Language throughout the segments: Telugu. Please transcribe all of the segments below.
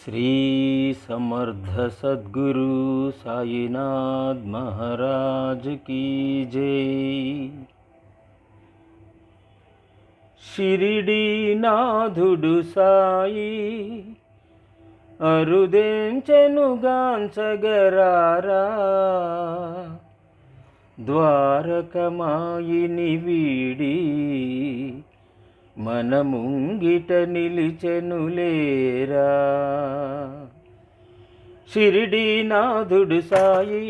శ్రీ సమర్థ సద్గురు సాయినాథ్ మహారాజ్ కీ జై షిరిడి నాథుడు సాయి అరుదేంచెనుగాంచగరారా ద్వారకమాయిని వీడి మనముంగిట నిలిచెనులేరా షిరిడి నాథుడు సాయి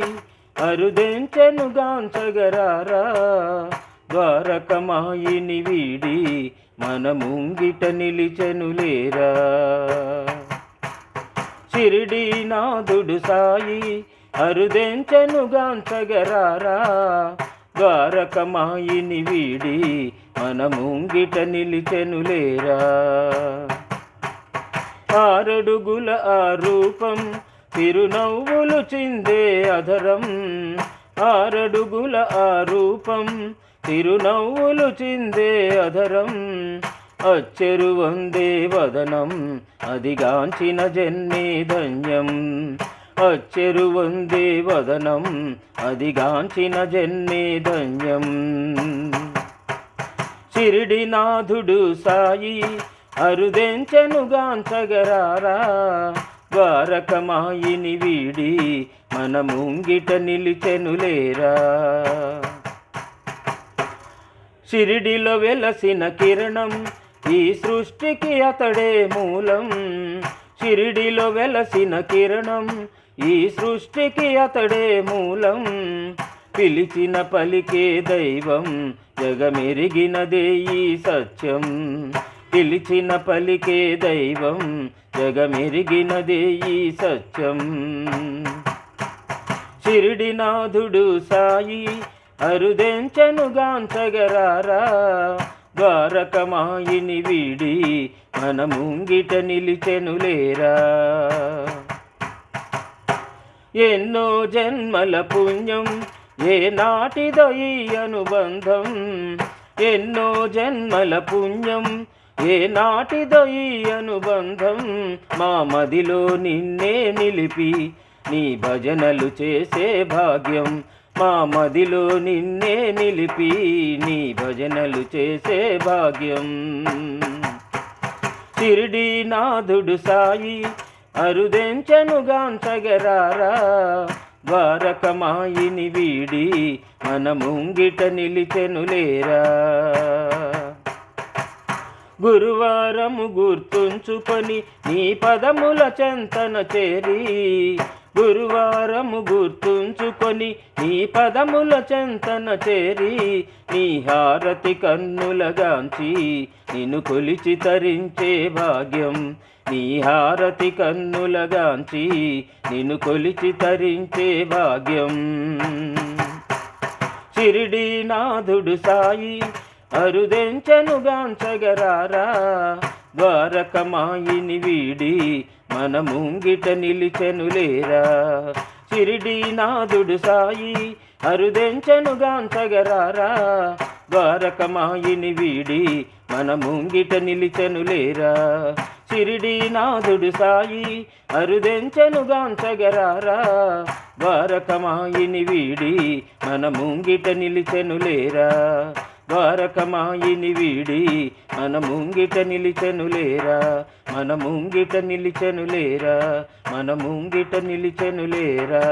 అరుదెంచెనుగాంచగరారా ద్వారకమాయిని వీడి మన ముంగిట నిలిచెనులేరా షిరిడి నాథుడు సాయి అరుదెంచెనుగాంచగరారా ద్వారకమాయిని వీడి మన ముంగిట నిలిచెనులేరా ఆరడుగుల ఆ రూపం తిరునవ్వులు చిందే అధరం ఆరడుగుల ఆ రూపం తిరునవ్వులు చిందే అధరం అచ్చెరు వందే వదనం అదిగాంచిన జన్మే ధన్యం. అచ్చెరు వందే వదనం అదిగాంచిన జన్మే ధన్యం. షిరిడి నాథుడు సాయి అరుదెంచెనుగాంచగరారా ద్వారకమాయిని వీడి మన ముంగిట నిలిచెనులేరా. షిరిడిలో వెలసిన కిరణం ఈ సృష్టికి అతడే మూలం. షిరిడిలో వెలసిన కిరణం ఈ సృష్టికి అతడే మూలం. పిలిచిన పలికే దైవం జగమెరిగినదే ఈ సత్యం. పిలిచిన పలికే దైవం జగమెరిగినదే ఈ సత్యం. షిరిడినాథుడు సాయి అరుదెంచనుగాంచగరారా ద్వారకమాయిని వీడి మన ముంగిట నిలిచెనులేరా ఎన్నో జన్మల పుణ్యం ఏ నాటిదో ఈ అనుబంధం. ఎన్నో జన్మల పుణ్యం ఏ నాటిదో ఈ అనుబంధం మా మదిలో నిన్నే నిలిపి నీ భజనలు చేసే భాగ్యం మా మదిలో నిన్నే నిలిపి నీ భజనలు చేసే భాగ్యం. తిరిడి నాథుడు సాయి అరుదెంచెనుగాంచగరారా ద్వారకమాయిని వీడి మన ముంగిట నిలిచెనులేరా గురువారము గుర్తుంచుకొని నీ పదముల చెంతన చేరి గురువారము గుర్తుంచుకొని నీ పదముల చెంతన చేరి నీ హారతి కన్నులగాంచి నిన్ను కొలిచి తరించే భాగ్యం. నీ హారతి కన్నులగాంచి నిన్ను కొలిచి తరించే భాగ్యం. షిరిడీనాథుడు సాయి అరుదెంచెనుగాంచగరారా? ద్వారకమాయిని వీడి మన ముంగిట నిలిచెనులేరా షిరిడి నాథుడు సాయి అరుదెంచెనుగాంచగరారా? ద్వారకమాయిని వీడి మన ముంగిట నిలిచెనులేరా షిరిడి నాథుడు సాయి అరుదెంచెనుగాంచగరారా? ద్వారకమాయిని వీడి మన ముంగిట నిలిచెనులేరా ద్వారకమాయిని వీడి మన ముంగిట నిలిచెనులేరా మన ముంగిట నిలిచెనులేరా మన ముంగిట నిలిచెనులేరా